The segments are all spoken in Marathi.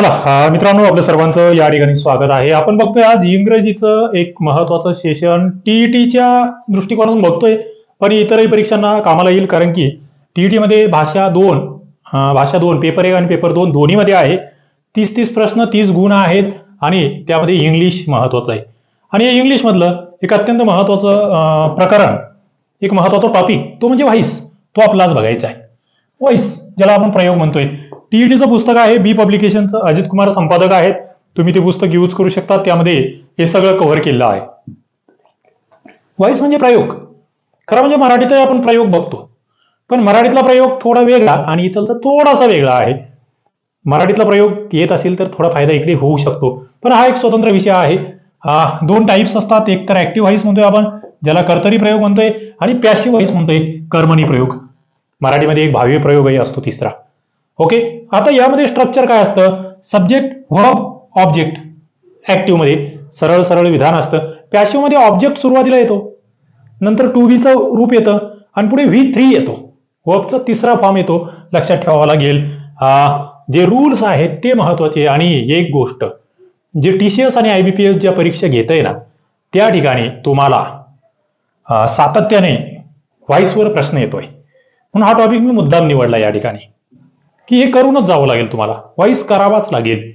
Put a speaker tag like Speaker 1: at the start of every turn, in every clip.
Speaker 1: चला मित्रांनो आपल्या सर्वांचं या ठिकाणी स्वागत आहे. आपण बघतोय आज इंग्रजीचं एक महत्वाचं सेशन टीईटीच्या दृष्टिकोनातून बघतोय. पण इतरही परीक्षांना कामाला येईल कारण की टीईटी मध्ये भाषा दोन भाषा दोन पेपर एक आणि पेपर दोन दोन्हीमध्ये आहे. तीस तीस प्रश्न तीस गुण आहेत आणि त्यामध्ये इंग्लिश महत्वाचं आहे. आणि या इंग्लिशमधलं एक अत्यंत महत्वाचं प्रकरण एक महत्त्वाचा टॉपिक तो म्हणजे व्हाईस तो आपला आज बघायचा आहे. व्हाईस ज्याला आपण प्रयोग म्हणतोय. टीईटीचं पुस्तक आहे बी पब्लिकेशनचं अजित कुमार संपादक आहेत. तुम्ही ते पुस्तक यूज करू शकता त्यामध्ये हे सगळं कव्हर केलेलं आहे. वाईस म्हणजे प्रयोग. खरं म्हणजे मराठीचा आपण प्रयोग बघतो. पण मराठीतला प्रयोग थोडा वेगळा आणि इथलचा थोडासा वेगळा आहे. मराठीतला प्रयोग येत असेल तर थोडा फायदा इकडे होऊ शकतो. पण हा एक स्वतंत्र विषय आहे. दोन टाईप्स असतात. एक तर ऍक्टिव्ह व्हाईस म्हणतोय आपण ज्याला कर्तरी प्रयोग म्हणतोय आणि पॅसिव्ह व्हाईस म्हणतोय कर्मणी प्रयोग. मराठीमध्ये एक भाव्य प्रयोगही असतो तिसरा. ओके आता यामध्ये स्ट्रक्चर काय असतं? सब्जेक्ट व्हर्ब ऑब्जेक्ट ऍक्टिव्हमध्ये सरळ सरळ विधान असतं. पॅशिवमध्ये मध्ये ऑब्जेक्ट सुरुवातीला येतो. नंतर टू चं रूप येतं. आणि पुढे व्ही थ्री येतो. वर्बचा तिसरा फॉर्म येतो. लक्षात ठेवावा लागेल. जे रूल्स आहेत ते महत्त्वाचे आणि एक गोष्ट जे टी सी एस आणि आय बी पी एस ज्या परीक्षा घेत आहे ना त्या ठिकाणी तुम्हाला सातत्याने व्हॉइसवर प्रश्न येतोय. म्हणून हा टॉपिक मी मुद्दाम निवडला या ठिकाणी. की हे करूनच जावं लागेल तुम्हाला. व्हॉइस करावाच लागेल.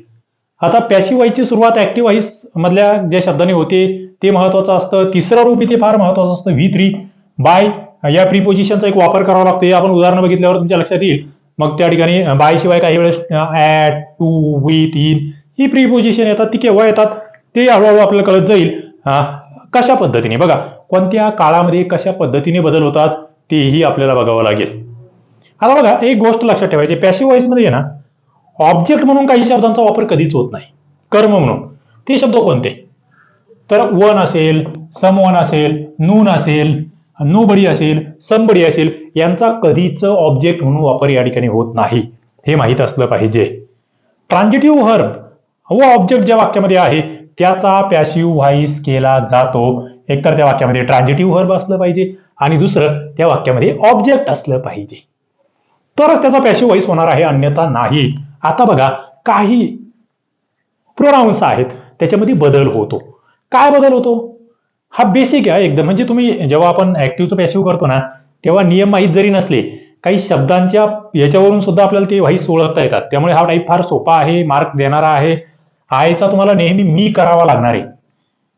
Speaker 1: आता पॅसिव्ह व्हाईसची सुरुवात ऍक्टिव्ह व्हाईस मधल्या ज्या शब्दाने होते ते महत्वाचं असतं. तिसरं रूप इथे फार महत्वाचं असतं व्ही थ्री बाय या प्रिपोजिशनचा एक वापर करावा लागतो. हे आपण उदाहरणं बघितल्यावर तुमच्या लक्षात येईल. मग त्या ठिकाणी बाय शिवाय काही वेळेस ऍट टू विथ इन ही प्रिपोजिशन येतात ती केव्हा येतात? ते हळूहळू आपल्याला कळत जाईल. कशा पद्धतीने? बघा कोणत्या काळामध्ये कशा पद्धतीने बदल होतात तेही आपल्याला बघावं लागेल. आता बघा एक गोष्ट लक्षात ठेवायची. पॅसिव्ह व्हॉइसमध्ये आहे ना ऑब्जेक्ट म्हणून काही शब्दांचा वापर कधीच होत नाही. कर्म म्हणून. ते शब्द कोणते? तर वन असेल सम वन असेल नून असेल नोबडी असेल समबडी असेल यांचा कधीच ऑब्जेक्ट म्हणून वापर या ठिकाणी होत नाही. हे माहीत असलं पाहिजे. ट्रान्झिटिव्ह व्हर्ब व ऑब्जेक्ट ज्या वाक्यामध्ये आहे त्याचा पॅसिव्ह व्हाईस केला जातो. एकतर त्या वाक्यामध्ये ट्रान्झिटिव्ह व्हर्ब असलं पाहिजे आणि दुसरं त्या वाक्यामध्ये ऑब्जेक्ट असलं पाहिजे. तरच त्याचा पॅसिव्ह व्हॉइस होणार आहे अन्यथा नाही. आता बघा काही प्रोनाऊन्स आहेत त्याच्यामध्ये बदल होतो. काय बदल होतो? हा बेसिक आहे एकदम. म्हणजे तुम्ही जेव्हा आपण ऍक्टिव्हचं पॅसिव्ह करतो ना तेव्हा नियम माहीत जरी नसले काही शब्दांच्या याच्यावरून सुद्धा आपल्याला ते व्हाईस ओळखता येतात. त्यामुळे हा टाईप फार सोपा आहे मार्क देणारा आहे. आयचा तुम्हाला नेहमी मी करावा लागणार आहे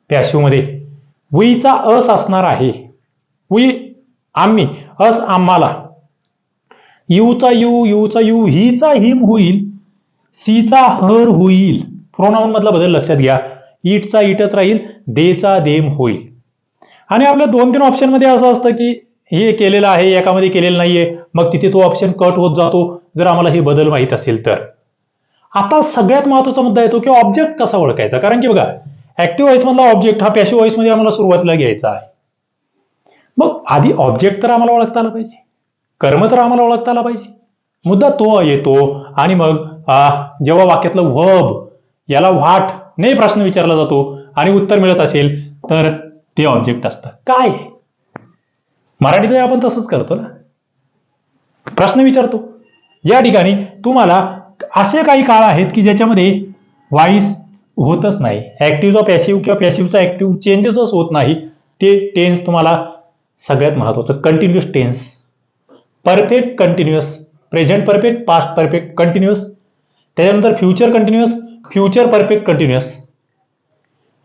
Speaker 1: पॅसिव्हमध्ये. वीचा अस असणार आहे. वी आम्ही अस आम्हाला. यूचा यू यूचा यू हीचा हिम होईल सीचा हर होईल. प्रोनाऊन मधला बदल लक्षात घ्या. इटचा इटच राहील देचा देम होईल. आणि आपल्या दोन तीन ऑप्शनमध्ये असं असतं की हे केलेलं आहे एकामध्ये केलेलं नाहीये मग तिथे तो ऑप्शन कट होत जातो जर आम्हाला हे बदल माहीत असेल तर. आता सगळ्यात महत्त्वाचा मुद्दा येतो की ऑब्जेक्ट कसा ओळखायचा? कारण की बघा ऍक्टिव्ह व्हॉइस मधला ऑब्जेक्ट हा पॅशिव्ह व्हॉइसमध्ये आम्हाला सुरुवातीला घ्यायचा आहे. मग आधी ऑब्जेक्ट तर आम्हाला ओळखता आला पाहिजे. कर्म तर आम्हाला ओळखता आला पाहिजे. मुद्दा तो येतो आणि मग जेव्हा वाक्यातलं व्हब याला व्हाट ने प्रश्न विचारला जातो आणि उत्तर मिळत असेल तर ते ऑब्जेक्ट असतं. काय? मराठीत आपण तसंच करतो ना? प्रश्न विचारतो. या ठिकाणी तुम्हाला असे काही काळ आहेत की ज्याच्यामध्ये वाईस होतच नाही. ऍक्टिव्हचा पॅसिव्ह किंवा पॅसिव्हचा ऍक्टिव्ह चेंजेसच होत नाही. ते टेन्स तुम्हाला सगळ्यात महत्वाचं. Continuous tense perfect continuous present perfect past perfect continuous त्याच्यानंतर future continuous future perfect continuous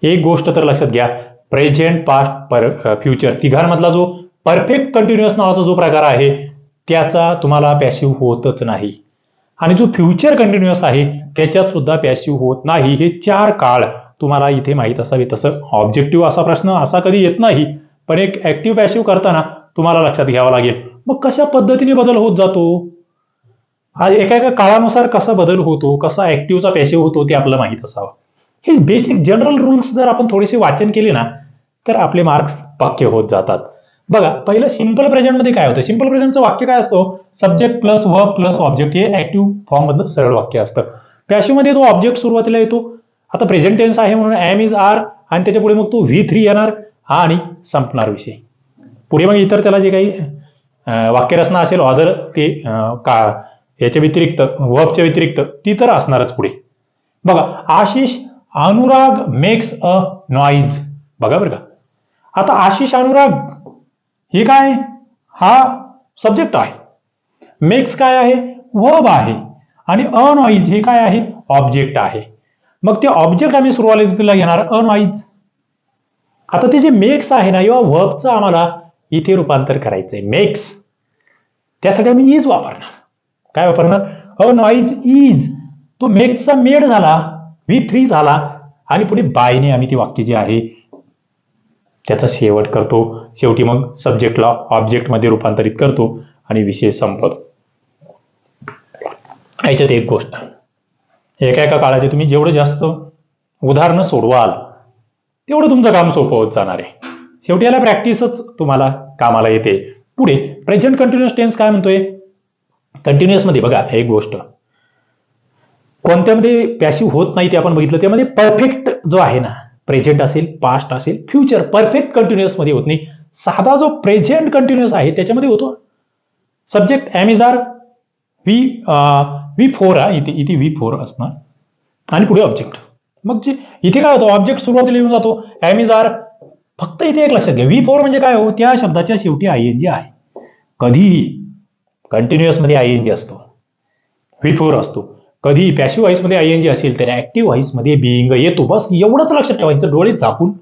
Speaker 1: एक गोष्ट तर लक्षात घ्या प्रेझेंट पास्ट पर फ्युचर तिघांमधला जो परफेक्ट कंटिन्युअस नावाचा जो प्रकार आहे त्याचा तुम्हाला पॅसिव्ह होतच नाही. आणि जो फ्युचर कंटिन्युअस आहे त्याच्यात सुद्धा पॅसिव्ह होत नाही. हे चार काळ तुम्हाला इथे माहीत असावे तसं ऑब्जेक्टिव्ह असा प्रश्न असा कधी येत नाही पण एक ऍक्टिव्ह पॅसिव्ह करताना तुम्हाला लक्षात घ्यावं लागेल. मग कशा पद्धतीने बदल होत जातो? हा एका एका काळानुसार कसा बदल होतो? कसा ऍक्टिव्हचा पॅसिव्ह होतो ते आपल्याला माहीत असावं. हे बेसिक जनरल रूल्स जर आपण थोडेसे वाचन केले ना तर आपले मार्क्स पक्के होत जातात. बघा पहिलं सिंपल प्रेझेंटमध्ये काय होतं? सिंपल प्रेझेंटचं वाक्य काय असतो? Subject plus verb plus object हे ऍक्टिव्ह फॉर्म मधलं सरळ वाक्य असतं. पॅशिवमध्ये तो ऑब्जेक्ट सुरुवातीला येतो. आता प्रेझेंट टेन्स आहे म्हणून एम इज आर आणि त्याच्या पुढे मग तो व्ही थ्री येणार आणि संपणार विषय. पुढे मग इतर त्याला जे काही वाक्यरचना असेल ऑदर ते का याच्या व्यतिरिक्त वर्बच्या व्यतिरिक्त ती तर असणारच पुढे. बघा Ashish Anurag makes a noise बघा बरं का. आता आशिष अनुराग हे काय? हा सब्जेक्ट आहे. मेक्स काय आहे? वर्ब आहे. आणि अनॉईज हे काय आहे? ऑब्जेक्ट आहे. मग ते ऑब्जेक्ट आम्ही सुरुवातीला घेणार अनॉईज आता ते जे मेक्स आहे ना किंवा वर्बचं आम्हाला इथे रूपांतर करायचंय. मेक्स त्यासाठी आम्ही इज वापरणार. काय वापरणार? अ नॉईज इज तो मेक्सचा मेड झाला व्ही थ्री झाला आणि पुढे बायने आम्ही ती वाक्य जे आहे त्याचा शेवट करतो. शेवटी मग सब्जेक्टला ऑब्जेक्टमध्ये रूपांतरित करतो आणि विषय संपतो याच्यात एक गोष्ट. एका एका काळाचे तुम्ही जेवढं जास्त उदाहरणं सोडवाल तेवढं तुमचं काम सोपं होत जाणार आहे. शेवटी याला प्रॅक्टिसच तुम्हाला कामाला येते. पुढे प्रेझेंट कंटिन्युअस टेन्स काय म्हणतोय? कंटिन्युअसमध्ये बघा एक गोष्ट. कोणत्यामध्ये पॅसिव्ह होत नाही ते आपण बघितलं त्यामध्ये परफेक्ट जो आहे ना प्रेझेंट असेल पास्ट असेल फ्युचर परफेक्ट कंटिन्युअसमध्ये होत नाही. साधा जो प्रेझेंट कंटिन्युअस आहे त्याच्यामध्ये होतो. सब्जेक्ट ॲमेझार व्ही व्ही फोर आहे इथे इथे व्ही फोर असणार. आणि पुढे ऑब्जेक्ट मग जे इथे काय होतं? ऑब्जेक्ट सुरुवातीला येऊन जातो. ॲमेझार फक्त इथे एक लक्षात घ्या. व्ही फोर म्हणजे काय हो? त्या शब्दाच्या शेवटी आय एन जी आहे. कधीही कंटिन्युअसमध्ये आय एन जी असतो. व्ही फोर असतो. कधी पॅसिव्ह व्हॉइसमध्ये आय एन जी असेल तर ऍक्टिव्ह व्हॉइसमध्ये बिईंग येतो. बस एवढंच लक्षात ठेवायचं डोळे झाकून.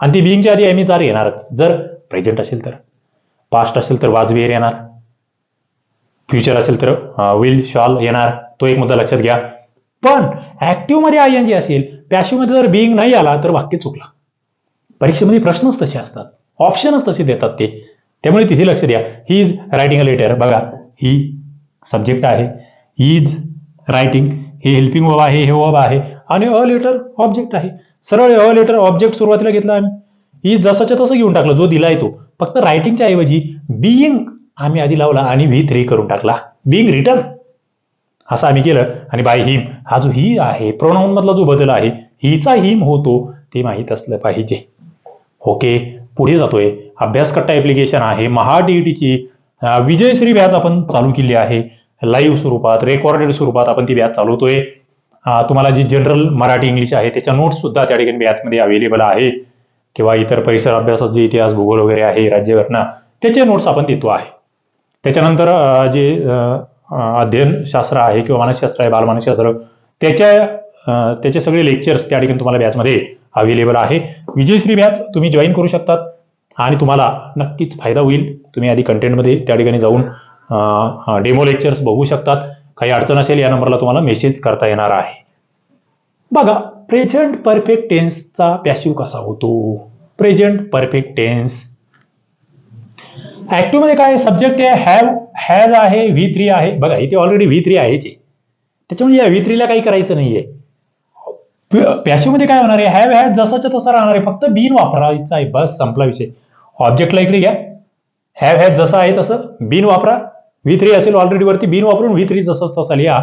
Speaker 1: आणि ते बिईंगच्या आधी एम जार येणारच. जर प्रेझेंट असेल तर. पास्ट असेल तर वाजवेर येणार. फ्युचर असेल तर विल शॉल येणार. तो एक मुद्दा लक्षात घ्या. पण ऍक्टिव्हमध्ये आय एन जी असेल पॅसिव्हमध्ये जर बिईंग नाही आला तर वाक्य चुकला. परीक्षेमध्ये प्रश्नच तसे असतात. ऑप्शनच तसे देतात ते. त्यामुळे तिथे लक्ष द्या. He is writing a letter बघा ही सब्जेक्ट आहे. इज रायटिंग हे हेल्पिंग वब आहे हे वब आहे. आणि अ लेटर ऑब्जेक्ट आहे. सरळ अ लेटर ऑब्जेक्ट सुरुवातीला घेतला आम्ही. ही जसाच्या तसं घेऊन टाकलं. जो दिलाय तो. फक्त रायटिंगच्या ऐवजी बिईंग आम्ही आधी लावला आणि व्ही थ्री करून टाकला. बिईंग रिटर्न असं आम्ही केलं. आणि बाय हिम हा जो ही आहे प्रोनाऊन मधला जो बदल आहे हिचा हिम होतो ते माहीत असलं पाहिजे. ओके? पुढे जातोय. अभ्यासकट्टा ऍप्लिकेशन आहे. महा टीईटीची विजयश्री बॅच आपण चालू केली आहे. लाईव्ह स्वरूपात रेकॉर्डेड स्वरूपात आपण ती बॅच चालवतोय. तुम्हाला जी जनरल मराठी इंग्लिश आहे त्याच्या नोट्स सुद्धा त्या ठिकाणी बॅचमध्ये अवेलेबल आहे. किंवा इतर परिसर अभ्यासात जे इतिहास भूगोल वगैरे आहे राज्यघटना त्याचे नोट्स आपण देतो आहे. त्याच्यानंतर जे अध्ययनशास्त्र अध्ययन शास्त्र आहे किंवा मानसशास्त्र आहे बालमानसशास्त्र त्याच्या त्याचे सगळे लेक्चर्स त्या ठिकाणी तुम्हाला बॅचमध्ये अवेलेबल आहे. विजयश्री बॅच तुम्ही जॉईन करू शकतात आणि तुम्हाला नक्कीच फायदा होईल. तुम्ही आधी कंटेंटमध्ये त्या ठिकाणी जाऊन डेमो लेक्चर्स बघू शकतात. काही अडचण असेल या नंबरला तुम्हाला मेसेज करता येणार आहे. बघा प्रेझेंट परफेक्ट टेन्सचा पॅसिव्ह कसा होतो? प्रेझेंट परफेक्ट टेन्स ऍक्टिव्हमध्ये काय सब्जेक्ट आहे? हॅव हॅज आहे व्ही थ्री आहे. बघा इथे ऑलरेडी व्ही थ्री आहे. त्याच्यामुळे या व्ही थ्रीला काही करायचं नाहीये. पॅसिव्हमध्ये काय होणार आहे? हॅव हॅज जसाच्या तसा राहणार आहे. फक्त बीन वापरायचा आहे. बस संपला विषय. ऑब्जेक्टला इकडे घ्या. हॅव हॅज जसा आहे तसं बीन वापरा. व्ही थ्री असेल ऑलरेडी वरती बीन वापरून व्ही थ्री जसंच तसा लिहा.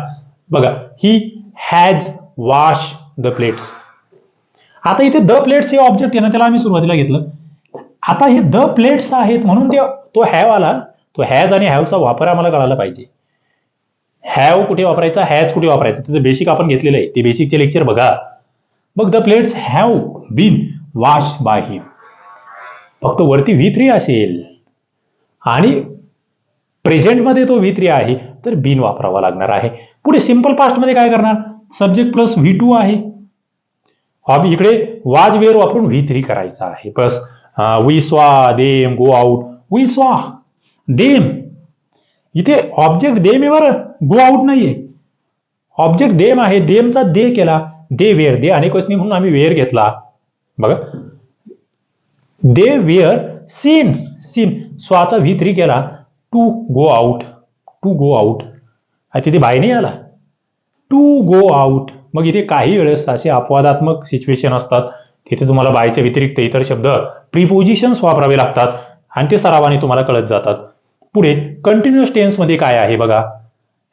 Speaker 1: बघा he has wash the plates आता इथे द प्लेट्स हे ऑब्जेक्ट आहे ना त्याला आम्ही सुरुवातीला घेतलं. आता हे द प्लेट्स आहेत म्हणून ते तो हॅव आला. तो हॅज आणि हॅवचा वापर आम्हाला कळायला पाहिजे. हॅव कुठे वापरायचा? हॅज कुठे वापरायचा? त्याचं बेसिक आपण घेतलेलं आहे. ते बेसिकचे लेक्चर बघा. मग the plates have been wash by him फक्त वरती व्ही थ्री असेल. आणि प्रेझेंटमध्ये तो व्ही थ्री आहे तर बीन वापरावा लागणार आहे. पुढे सिंपल पास्टमध्ये काय करणार? सब्जेक्ट प्लस व्ही टू आहे. अब इकडे वाज वेअर वापरून व्ही थ्री करायचा आहे. Plus we saw them go out we saw them इथे ऑब्जेक्ट देम आहे बरं गो आउट नाहीये. ऑब्जेक्ट देम आहे. देमचा दे केला. They were they. अनेक वचनी म्हणून आम्ही वेअर घेतला. बघा. They were seen. सीन. स्वाचा व्ही थ्री केला. To go out. To go out. तिथे बाय नाही आला. To go out. मग इथे काही वेळेस असे अपवादात्मक सिच्युएशन असतात. तिथे तुम्हाला बायच्या व्यतिरिक्त इतर शब्द प्रिपोजिशन्स वापरावे लागतात. आणि ते सरावाने तुम्हाला कळत जातात. पुढे कंटिन्युअस टेन्समध्ये काय आहे बघा?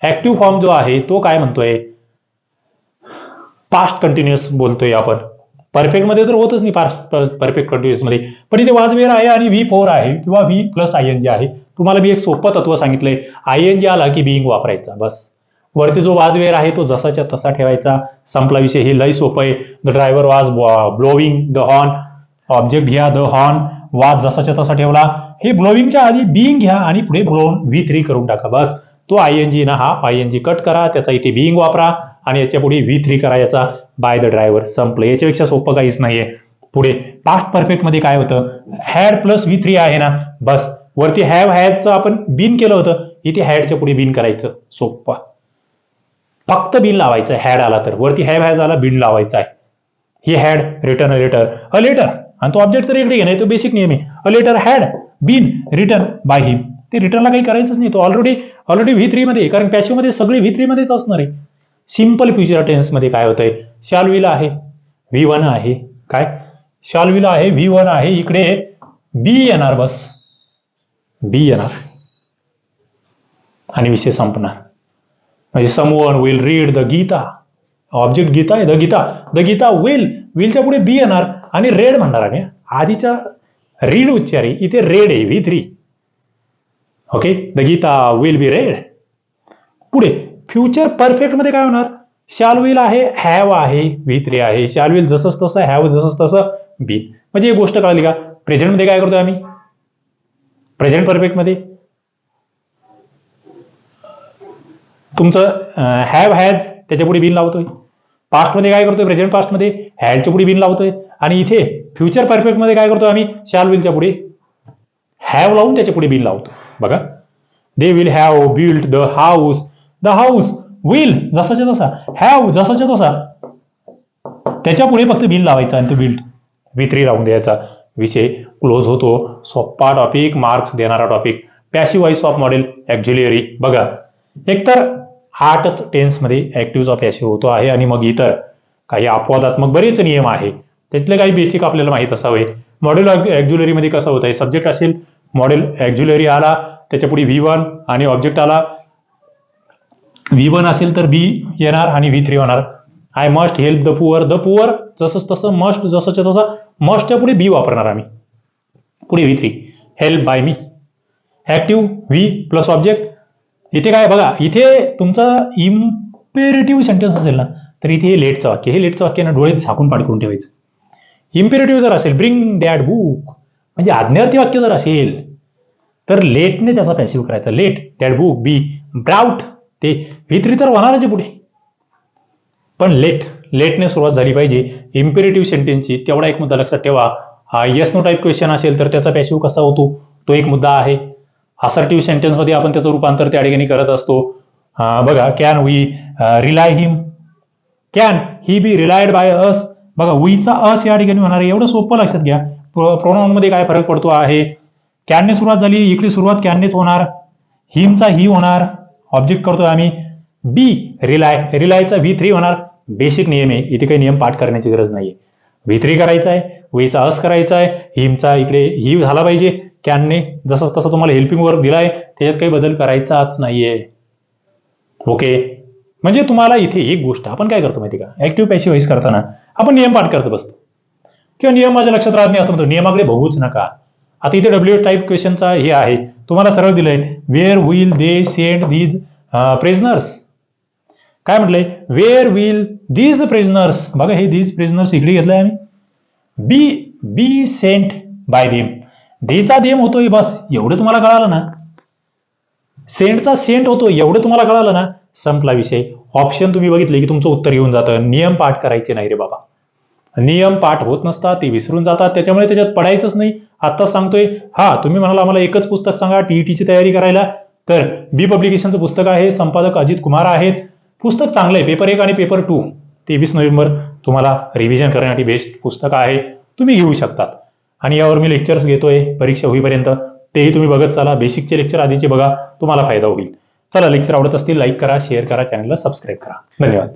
Speaker 1: ऍक्टिव्ह फॉर्म जो आहे तो काय म्हणतोय? पास्ट कंटिन्युअस बोलतोय आपण. परफेक्टमध्ये तर होतच नाही पास्ट परफेक्ट कंटिन्युअसमध्ये पण इथे वाजवेर आहे आणि व्ही फोर आहे किंवा V plus I N G आहे. तुम्हाला मी एक सोपं तत्व सांगितलंय. आय एन जी आला की बिईंग वापरायचा बस. वरती जो वाजवेर आहे तो जसाच्या तसा ठेवायचा. संपला विषय हे लई सोपं आहे. The driver was blowing the horn object घ्या द हॉर्न वाज जसाच्या तसा ठेवला. हे ब्लोविंगच्या आधी बिईंग घ्या आणि पुढे ब्लोन व्ही थ्री करून टाका बस. तो आय एन जी ना हा आय एन जी कट करा. त्याचा इथे बिईंग वापरा. आणि याच्यापुढे व्ही थ्री करायचा बाय द ड्रायव्हर संपलं. याच्यापेक्षा सोपं काहीच नाहीये. पुढे पास्ट परफेक्टमध्ये काय होतं? हॅड प्लस व्ही थ्री आहे ना? बस. वरती हॅव हॅडचं आपण बिन केलं होतं. इथे हॅडच्या पुढे बिन करायचं. सोपं. फक्त बिन लावायचं. हॅड आला तर. वरती हॅव हॅज आला बिन लावायचा आहे. हे had return a letter a letter आणि तो ऑब्जेक्ट तर इकडे नाही तो बेसिक नियम आहे. A letter had been return by him ते रिटर्नला काही करायचंच नाही. तो ऑलरेडी ऑलरेडी व्ही थ्री मध्ये कारण पॅसिव्हमध्ये सगळे व्ही थ्री मध्येच असणार आहे. सिंपल फ्युचर टेन्समध्ये काय होतंय? शालविला आहे व्ही वन आहे. काय? शाल आहे व्ही वन आहे. इकडे बी येणार बस. बी येणार. आणि विषय संपणार. म्हणजे someone will read the Gita object Gita आहे the Gita the Gita will विलच्या पुढे बी येणार आणि रेड म्हणणार आम्ही. आधीच्या रीड उच्चारी इथे रेड आहे V three okay the Gita will be read पुढे. फ्युचर परफेक्टमध्ये काय होणार? शाल विल आहे हॅव आहे व्ही थ्री आहे. शाल विल जसंच तसं हॅव जसंच तसं बी म्हणजे एक गोष्ट कळली का? प्रेझेंटमध्ये काय करतोय आम्ही? प्रेझेंट परफेक्टमध्ये. तुमचं हॅव हॅज त्याच्या पुढे बिन लावतोय. पास्टमध्ये काय करतोय? प्रेझेंट पास्टमध्ये हॅडच्या पुढे बिन लावतोय. आणि इथे फ्युचर परफेक्टमध्ये काय करतोय आम्ही? शाल विलच्या पुढे हॅव लावून त्याच्या पुढे बिन लावतो बघा. They will have build the house the house will जसाच्या तसा हॅव जसाच्या तसा. त्याच्या पुढे फक्त बिल लावायचा आणि तो बिल्ड वित्री राहून द्यायचा. विषय क्लोज होतो. सोप्पा टॉपिक मार्क्स देणारा topic passive voice of modal auxiliary बघा एकतर आठ टेन्समध्ये ॲक्टिव्ह ऑफ पॅशिव्ह होतो आहे आणि मग इतर काही अपवादात्मक बरेच नियम आहे. त्यातले काही बेसिक आपल्याला माहीत असावे. मॉडेल ॲक्झ्युलरीमध्ये कसं होतं आहे सब्जेक्ट असेल मॉडेल ॲक्झ्युलरी आला त्याच्यापुढे व्ही वन आणि ऑब्जेक्ट आला व्ही वन असेल तर बी येणार आणि व्ही थ्री होणार. I must help the poor the poor जसंच तसं मस्ट जसंच्या तसं मस्टच्या पुढे बी वापरणार आम्ही. पुढे V three. Help by me active V plus object इथे काय बघा इथे तुमचा इम्पेरेटिव्ह सेंटेन्स असेल ना तर इथे हे लेटचं वाक्य हे लेटचं वाक्य ना डोळे झाकून पाठ करून ठेवायचं. इम्पेरेटिव्ह जर असेल ब्रिंग डॅड बुक म्हणजे आज्ञार्थी वाक्य जर असेल तर लेटने त्याचा पॅसिव्ह करायचा. Let that book be brought ते वित्री तर होणारच पुढे. पण लेट लेटने सुरुवात झाली पाहिजे. इम्पेरेटिव्ह सेंटेन्सची तेवढा एक मुद्दा लक्षात ठेवा. हा येस नो टाईप क्वेश्चन असेल तर त्याचा पॅसिव्ह कसा होतो? तो एक मुद्दा आहे. असर्टिव्ह सेंटेन्समध्ये आपण त्याचं रूपांतर त्या ठिकाणी करत असतो. बघा can we rely him can he be relied by us बघा वीचा अस या ठिकाणी होणार आहे. एवढं सोपं लक्षात घ्या. प्रोनाउनमध्ये काय फरक पडतो आहे? कॅनने सुरुवात झाली इकडे सुरुवात कॅननेच होणार. हिमचा ही होणार. ऑब्जेक्ट करतोय आम्ही. बी रिलाय रिलायचा व्ही थ्री होणार. बेसिक नियम आहे. इथे काही नियम पाठ करण्याची गरज नाहीये. व्ही थ्री करायचा आहे वेचा अस करायचा आहे हिमचा इकडे ही झाला पाहिजे. कॅनने जसं तसं तुम्हाला हेल्पिंग वर्क दिलाय त्याच्यात काही बदल करायचाच नाहीये. ओके म्हणजे तुम्हाला इथे एक गोष्ट आपण काय करतो माहिती का? ऍक्टिव्ह पॅसिव्ह करताना आपण नियम पाठ करत बसतो किंवा नियम माझ्या लक्षात राहत नाही असं म्हणतो. नियमाकडे बघूच नका. आता इथे डब्ल्यू टाईप क्वेश्चनचा हे आहे. तुम्हाला सरळ दिलंय. Where will they send these prisoners काय म्हटलंय? वेअर विल दीज प्रेझनर्स बघा हे दीज प्रेझनर्स इकडे घेतलंय आम्ही. Be be sent by them देचा them होतोय बस. एवढं तुम्हाला कळालं ना? सेंटचा सेंट होतो एवढं तुम्हाला कळालं ना? संपला विषय. ऑप्शन तुम्ही बघितले की तुमचं उत्तर येऊन जातं. नियम पाठ करायचे नाही रे बाबा. नियम पाठ होत नसतात ते विसरून जातात त्याच्यामुळे त्याच्यात पडायचंच नाही. आत्ताच सांगतोय हा तुम्ही म्हणाला आम्हाला एकच पुस्तक सांगा टीईटीची तयारी करायला. तर बी पब्लिकेशनचं पुस्तक आहे संपादक अजित कुमार आहेत. पुस्तक चांगलं आहे पेपर एक आणि पेपर टू तेवीस नोव्हेंबर तुम्हाला रिव्हिजन करण्यासाठी बेस्ट पुस्तक आहे. तुम्ही घेऊ शकतात. आणि यावर मी लेक्चर्स घेतोय परीक्षा होईपर्यंत. तेही तुम्ही बघत चाला बेसिकचे लेक्चर आधीचे बघा तुम्हाला फायदा होईल. चला लेक्चर आवडत असतील लाईक करा शेअर करा चॅनलला सबस्क्राईब करा. धन्यवाद.